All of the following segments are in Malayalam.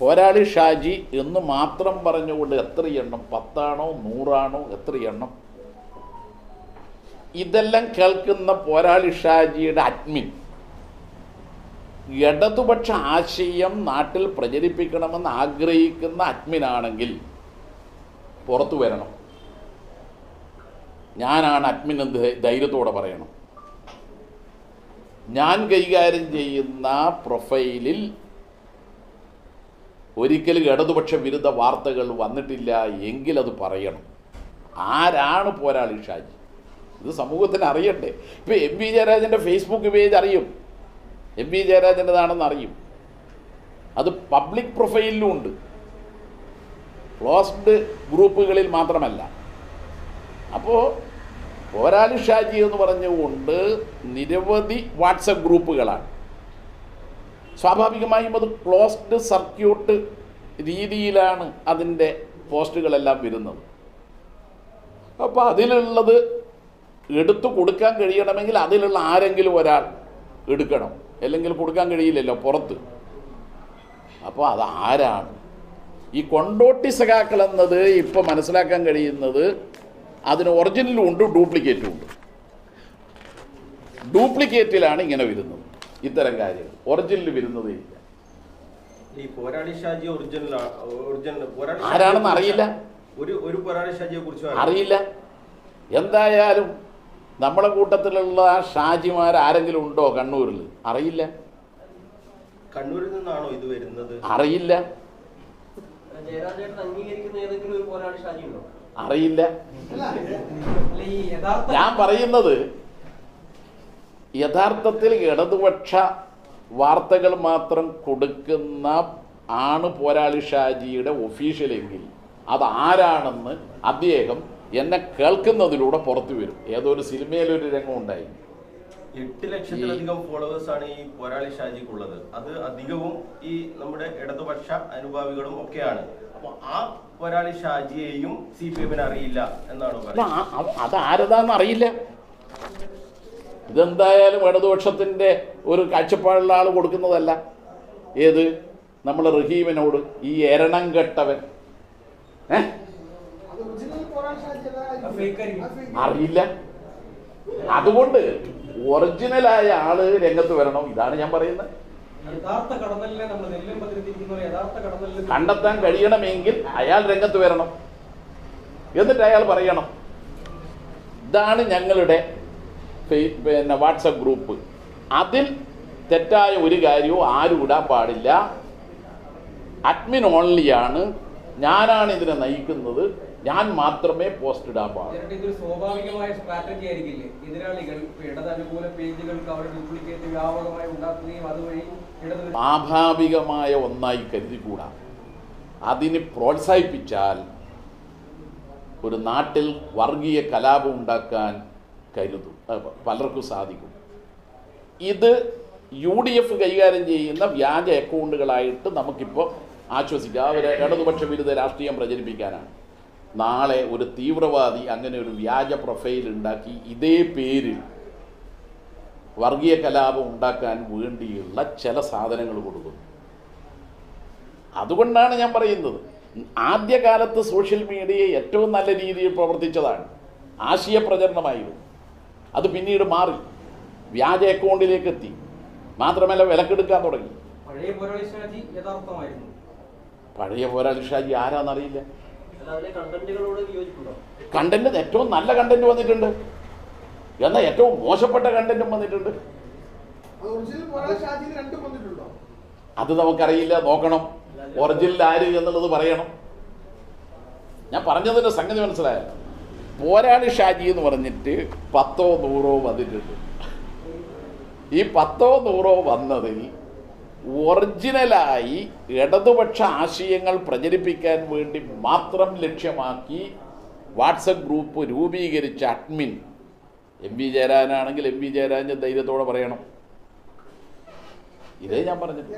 പോരാളി ഷാജി എന്ന് മാത്രം പറഞ്ഞുകൊണ്ട് എത്ര എണ്ണം? പത്താണോ? നൂറാണോ? എത്ര എണ്ണം? ഇതെല്ലാം കേൾക്കുന്ന പോരാളി ഷാജിയുടെ അഡ്മിൻ. ഇടതുപക്ഷ ആശയം നാട്ടിൽ പ്രചരിപ്പിക്കണമെന്ന് ആഗ്രഹിക്കുന്ന അഡ്മിനാണെങ്കിൽ പുറത്തു വരണം. ഞാനാണ് അഡ്മിൻ എന്ന് ധൈര്യത്തോടെ പറയണം. ഞാൻ കൈകാര്യം ചെയ്യുന്ന പ്രൊഫൈലിൽ ഒരിക്കലും ഇടതുപക്ഷ വിരുദ്ധ വാർത്തകൾ വന്നിട്ടില്ല എങ്കിൽ അത് പറയണം. ആരാണ് പോരാളി ഷാജി? ഇത് സമൂഹത്തിന് അറിയണ്ടേ. ഇപ്പം എം വി ജയരാജന്റെ ഫേസ്ബുക്ക് പേജ് അറിയും. എം വി ജയരാജന്റെതാണെന്ന് അറിയും. അത് പബ്ലിക് പ്രൊഫൈലിലും ഉണ്ട്. ക്ലോസ്ഡ് ഗ്രൂപ്പുകളിൽ മാത്രമല്ല. അപ്പോൾ പോരാളി ഷാജി എന്ന് പറഞ്ഞുകൊണ്ട് നിരവധി വാട്സപ്പ് ഗ്രൂപ്പുകളാണ്. സ്വാഭാവികമായും അത് ക്ലോസ്ഡ് സർക്യൂട്ട് രീതിയിലാണ് അതിന്റെ പോസ്റ്റുകളെല്ലാം വരുന്നത്. അപ്പോൾ അതിലുള്ളത് എടുത്തു കൊടുക്കാൻ കഴിയണമെങ്കിൽ അതിലുള്ള ആരെങ്കിലും ഒരാൾ എടുക്കണം. അല്ലെങ്കിൽ കൊടുക്കാൻ കഴിയില്ലല്ലോ പുറത്ത്. അപ്പോൾ അത് ആരാണ്? ഈ കൊണ്ടോട്ടി സഖാക്കൾ എന്നത് ഇപ്പോൾ മനസ്സിലാക്കാൻ കഴിയുന്നത് അതിന് ഒറിജിനലും ഉണ്ട് ഡ്യൂപ്ലിക്കേറ്റും ഉണ്ട്. ഡ്യൂപ്ലിക്കേറ്റിലാണ് ഇങ്ങനെ വരുന്നത്. ഇത്തരം കാര്യങ്ങൾ. ഒറിജിനൽ വരുന്നതേ ഇല്ല. ഈ പോരാളി ഷാജി ഒറിജിനൽ ഒറിജിനൽ പോരാളി ആരാണെന്ന് അറിയില്ല. ഒരു ഒരു പോരാളി ഷാജിയെ കുറിച്ച് അറിയില്ല. എന്തായാലും നമ്മളെ കൂട്ടത്തിലുള്ള ആ ഷാജിമാർ ആരെങ്കിലും ഉണ്ടോ കണ്ണൂരിൽ അറിയില്ല. കണ്ണൂരിൽ നിന്നാണോ ഇത് വരുന്നത്? അറിയില്ല. ജയരാജേട്ടൻ അംഗീകരിക്കുന്ന ഏതെങ്കിലും ഒരു പോരാളി ഷാജി ഉണ്ടോ? അറിയില്ല. അല്ല ഈ യഥാർത്ഥ ഞാൻ പറയുന്നത് യഥാർത്ഥത്തിൽ ഇടതുപക്ഷ വാർത്തകൾ മാത്രം കൊടുക്കുന്ന ആണ് പോരാളി ഷാജിയുടെ ഒഫീഷ്യലെങ്കിൽ അത് ആരാണെന്ന് അദ്ദേഹം എന്നെ കേൾക്കുന്നതിലൂടെ പുറത്തു വരും. ഏതൊരു സിനിമയിലൊരു രംഗം ഉണ്ടായി. എട്ട് ലക്ഷത്തിലധികം ഫോളോവേഴ്സ് ആണ് ഈ പോരാളി ഷാജിക്കുള്ളത്. അത് അധികവും ഈ നമ്മുടെ ഇടതുപക്ഷ അനുഭാവികളും ഒക്കെയാണ്. അപ്പൊ ആ പോരാളി ഷാജിയെയും സി പി എമ്മിന് അറിയില്ല എന്നാണ് പറയുന്നത്? അത് അത് ആരതാന്ന് അറിയില്ല. ഇതെന്തായാലും ഇടതുപക്ഷത്തിന്റെ ഒരു കാഴ്ചപ്പാടുള്ള ആൾ കൊടുക്കുന്നതല്ല. ഏത്? നമ്മൾ റഹീമിനോട് ഈ എരണം കെട്ടവൻ. അറിയില്ല. അതുകൊണ്ട് ഒറിജിനലായ ആൾ രംഗത്ത് വരണം. ഇതാണ് ഞാൻ പറയുന്നത്. കണ്ടെത്താൻ കഴിയണമെങ്കിൽ അയാൾ രംഗത്ത് വരണം. എന്നിട്ട് അയാൾ പറയണം. ഇതാണ് ഞങ്ങളുടെ പിന്നെ വാട്സപ്പ് ഗ്രൂപ്പ്. അതിൽ തെറ്റായ ഒരു കാര്യവും ആരും ഇടാൻ പാടില്ല. അഡ്മിൻ ഓൺലിയാണ്. ഞാനാണ് ഇതിനെ നയിക്കുന്നത്. ഞാൻ മാത്രമേ പോസ്റ്റ് ഇടാൻ പാടുള്ളൂ. സ്വാഭാവികമായ സ്ട്രാറ്റജി ആയിരിക്കില്ലേ? എതിരാളികൾ അവർ ഡ്യൂപ്ലിക്കേറ്റ് വ്യാപകമായി ഉണ്ടാക്കുകയും അതുവഴി സ്വാഭാവികമായ ഒന്നായി കരുതിക്കൂടാ. അതിന് പ്രോത്സാഹിപ്പിച്ചാൽ ഒരു നാട്ടിൽ വർഗീയ കലാപം ഉണ്ടാക്കാൻ കരുതും. പലർക്കും സാധിക്കും. ഇത് യു ഡി എഫ് കൈകാര്യം ചെയ്യുന്ന വ്യാജ അക്കൗണ്ടുകളായിട്ട് നമുക്കിപ്പോൾ ആശ്വസിക്കാം. അവർ ഇടതുപക്ഷ വിരുദ്ധ രാഷ്ട്രീയം പ്രചരിപ്പിക്കാനാണ്. നാളെ ഒരു തീവ്രവാദി അങ്ങനെ ഒരു വ്യാജ പ്രൊഫൈൽ ഉണ്ടാക്കി ഇതേ പേരിൽ വർഗീയ കലാപം ഉണ്ടാക്കാൻ വേണ്ടിയുള്ള ചില സാധനങ്ങൾ കൊടുക്കുന്നു. അതുകൊണ്ടാണ് ഞാൻ പറയുന്നത്. ആദ്യകാലത്ത് സോഷ്യൽ മീഡിയ ഏറ്റവും നല്ല രീതിയിൽ പ്രവർത്തിച്ചതാണ്. ആശയ പ്രചരണമായിരുന്നു അത് പിന്നീട് മാറി. വ്യാജ അക്കൗണ്ടിലേക്ക് എത്തി മാത്രമല്ല വിലക്കെടുക്കാൻ തുടങ്ങി. പഴയ പോരാളി ഷാജി ആരാന്നറിയില്ല. കണ്ടന്റ് ഏറ്റവും നല്ല കണ്ടന്റ് വന്നിട്ടുണ്ട്. എന്നാൽ ഏറ്റവും മോശപ്പെട്ട കണ്ടന്റും വന്നിട്ടുണ്ട്. അത് നമുക്കറിയില്ല നോക്കണം. ഒറിജിനൽ ആര് എന്നുള്ളത് പറയണം. ഞാൻ പറഞ്ഞതിന്റെ സംഗതി മനസ്സിലായ? പോരാളി ഷാജി എന്ന് പറഞ്ഞിട്ട് പത്തോ നൂറോ വന്നിട്ടുണ്ട്. ഈ പത്തോ നൂറോ വന്നതിൽ ഒറിജിനലായി ഇടതുപക്ഷ ആശയങ്ങൾ പ്രചരിപ്പിക്കാൻ വേണ്ടി മാത്രം ലക്ഷ്യമാക്കി വാട്സപ്പ് ഗ്രൂപ്പ് രൂപീകരിച്ച അഡ്മിൻ. എം വി ജയരാജനാണെങ്കിൽ എം വി ജയരാജൻ ധൈര്യത്തോടെ പറയണം. ഇതേ ഞാൻ പറഞ്ഞത്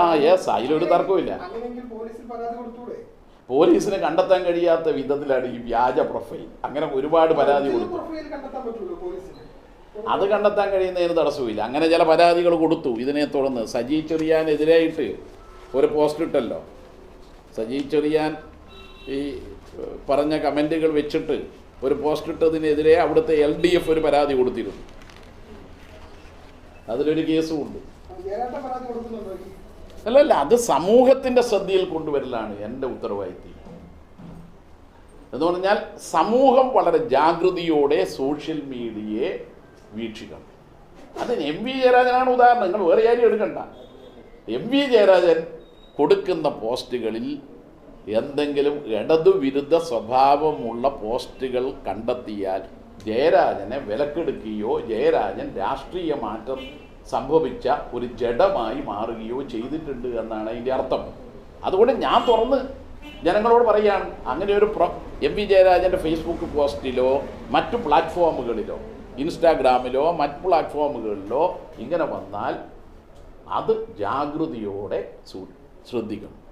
ആ യെസ് അതിലൊരു പരാതി കൊടുത്തൂടെ? പോലീസിന് കണ്ടെത്താൻ കഴിയാത്ത വിധത്തിലാണ് ഈ വ്യാജ പ്രൊഫൈൽ. അങ്ങനെ ഒരുപാട് പരാതി കൊടുത്തു. അത് കണ്ടെത്താൻ കഴിയുന്നതിന് തടസ്സമില്ല. അങ്ങനെ ചില പരാതികൾ കൊടുത്തു. ഇതിനെ തുടർന്ന് സജി ചെറിയാനെതിരായിട്ട് ഒരു പോസ്റ്റ് ഇട്ടല്ലോ. സജി ചെറിയാൻ ഈ പറഞ്ഞ കമന്റുകൾ വെച്ചിട്ട് ഒരു പോസ്റ്റ് ഇട്ടതിനെതിരെ അവിടുത്തെ എൽ ഡി എഫ് ഒരു പരാതി കൊടുത്തിരുന്നു. അതിലൊരു കേസും ഉണ്ട്. അല്ലല്ല അത് സമൂഹത്തിന്റെ ശ്രദ്ധയിൽ കൊണ്ടുവരലാണ് എന്റെ ഉത്തരവാദിത്തം. എന്ന് പറഞ്ഞാൽ സമൂഹം വളരെ ജാഗ്രതയോടെ സോഷ്യൽ മീഡിയയെ വീക്ഷിക്കണം. അതിന് എം വി ജയരാജനാണ് ഉദാഹരണം നിങ്ങൾ വേറെ കാര്യം എടുക്കണ്ട. എം വി ജയരാജൻ കൊടുക്കുന്ന പോസ്റ്റുകളിൽ എന്തെങ്കിലും ഇടതുവിരുദ്ധ സ്വഭാവമുള്ള പോസ്റ്റുകൾ കണ്ടെത്തിയാൽ ജയരാജനെ വിലക്കെടുക്കുകയോ ജയരാജൻ രാഷ്ട്രീയ മാറ്റം സംഭവിച്ച ഒരു ജഡമായി മാറുകയോ ചെയ്തിട്ടുണ്ട് എന്നാണ് അതിന്റെ അർത്ഥം. അതുകൊണ്ട് ഞാൻ തുറന്ന് ജനങ്ങളോട് പറയുകയാണ് അങ്ങനെ ഒരു പ്രൊ എം വി ജയരാജന്റെ ഫേസ്ബുക്ക് പോസ്റ്റിലോ മറ്റു പ്ലാറ്റ്ഫോമുകളിലോ ഇൻസ്റ്റാഗ്രാമിലോ മറ്റ് പ്ലാറ്റ്ഫോമുകളിലോ ഇങ്ങനെ വന്നാൽ അത് ജാഗ്രതയോടെ ശ്രദ്ധിക്കണം.